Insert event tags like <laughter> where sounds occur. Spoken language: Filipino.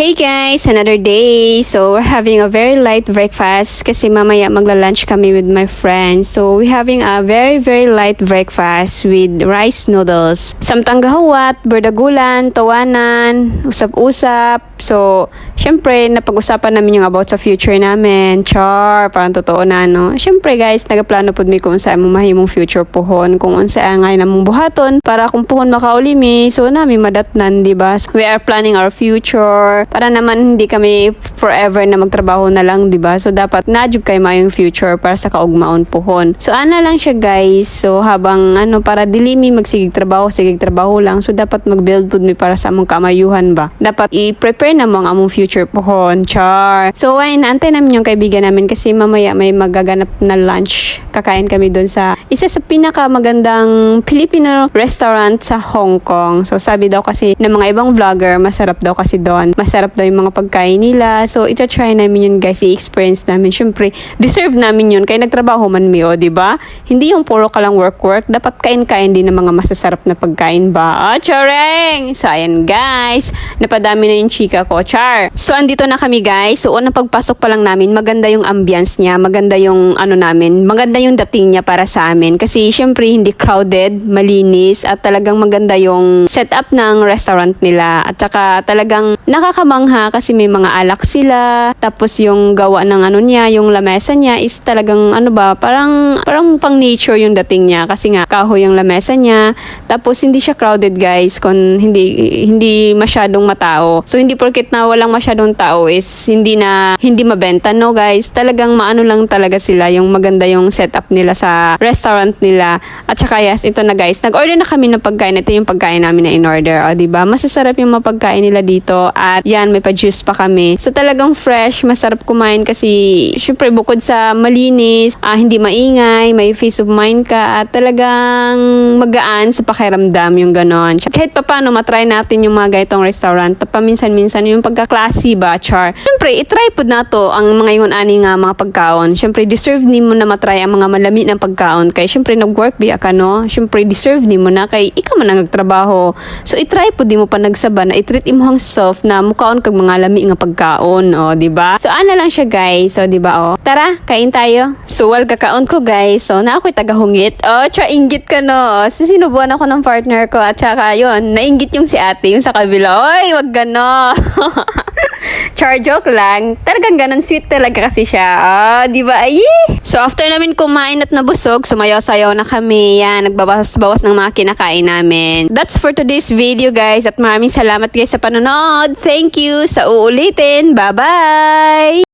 Hey guys, another day. So we're having a very light breakfast kasi mamaya magla-lunch kami with my friends. So we're having a very very light breakfast with rice noodles. Samtang gahawat, berdagulan, tawanan, usap-usap. So, syempre, napag-usapan namin yung about sa future namin. Char, parang totoo na, no? Syempre guys, nagaplano pod mi kung saan mo mahimong future pohon, kung unsa ngay namong buhaton, para kung pohon makauli mi, so nami madatnan, di ba? We are planning our future, para naman hindi kami forever na magtrabaho na lang, di ba? So dapat nadyug kay mayong future para sa kaugmaon pohon. So ana lang siya guys. So habang ano para dili mi magsigig trabaho, sigig trabaho lang. So dapat mag-build pud mi para sa among kamayuhan ba. Dapat i-prepare na mo ang among future pohon. Char. So ay naantay namin yung kaibigan namin kasi mamaya may magaganap na lunch. Kakain kami doon sa isa sa pinaka magandang Filipino restaurant sa Hong Kong. So sabi daw kasi ng mga ibang vlogger, masarap daw kasi doon. Masarap daw yung mga pagkain nila. So ito try namin yun guys, i-experience namin. Syempre, deserve namin yun. Kaya nagtrabaho man mi, o, di ba? Hindi yung puro ka lang work-work. Dapat kain-kain din ng mga masasarap na pagkain ba? Ah, chareng! So ayan guys, napadami na yung chika ko. Char! So andito na kami guys. So unang pagpasok pa lang namin, maganda yung ambience niya. Maganda yung ano namin. Maganda yung dating niya para sa amin. Kasi syempre hindi crowded, malinis, at talagang maganda yung setup ng restaurant nila. At saka talagang nakakamangha kasi may mga alak sila. Tapos yung gawa ng ano niya, yung lamesa niya is talagang ano ba, parang parang pang nature yung dating niya kasi nga kahoy yung lamesa niya. Tapos hindi siya crowded guys, kung hindi hindi masyadong matao. So hindi porket na walang masyadong tao is hindi na hindi mabenta no guys. Talagang maano lang talaga sila yung maganda yung setup nila sa restaurant nila. At saka yes, ito na guys. Nag-order na kami ng pagkain. Ito yung pagkain namin na in-order. O, di ba? Masasarap yung mapagkain nila dito. At yan, may pa-juice pa kami. So talagang fresh, masarap kumain kasi syempre bukod sa malinis, ah, hindi maingay, may peace of mind ka at talagang magaan sa pakiramdam yung ganon. Kahit pa paano matry natin yung mga ganitong restaurant, paminsan-minsan yung pagkaklase ba, char. Syempre, itry po na to ang mga yung ani nga mga pagkaon. Syempre, deserve ni mo na matry ang mga malami ng pagkaon. Kay syempre, nag-work biya ka, no? Syempre, deserve ni mo na kay ikaw man ang nagtrabaho. So, itry po di mo pa nagsaba na itreat imo hang self na mukaon kag mga lami nga pagkaon, o, di ba? So, ana lang siya, guys. So, di ba, oh. Tara, kain tayo. So, wal kakaon ko, guys. So, na ako'y tagahungit. Oh, tsaka inggit ka, no? So, sinubuan ako ng partner ko at saka, yun, nainggit yung si ate, yung sa kabila. Oy, wag gano. <laughs> <laughs> Char joke lang. Talagang ganun sweet talaga kasi siya. Ah, di ba? Ay! So after namin kumain at nabusog, sumayaw-sayaw na kami. Yan, nagbabawas-bawas ng mga kinakain namin. That's for today's video guys at maraming salamat guys sa panonood. Thank you sa uulitin. Bye-bye!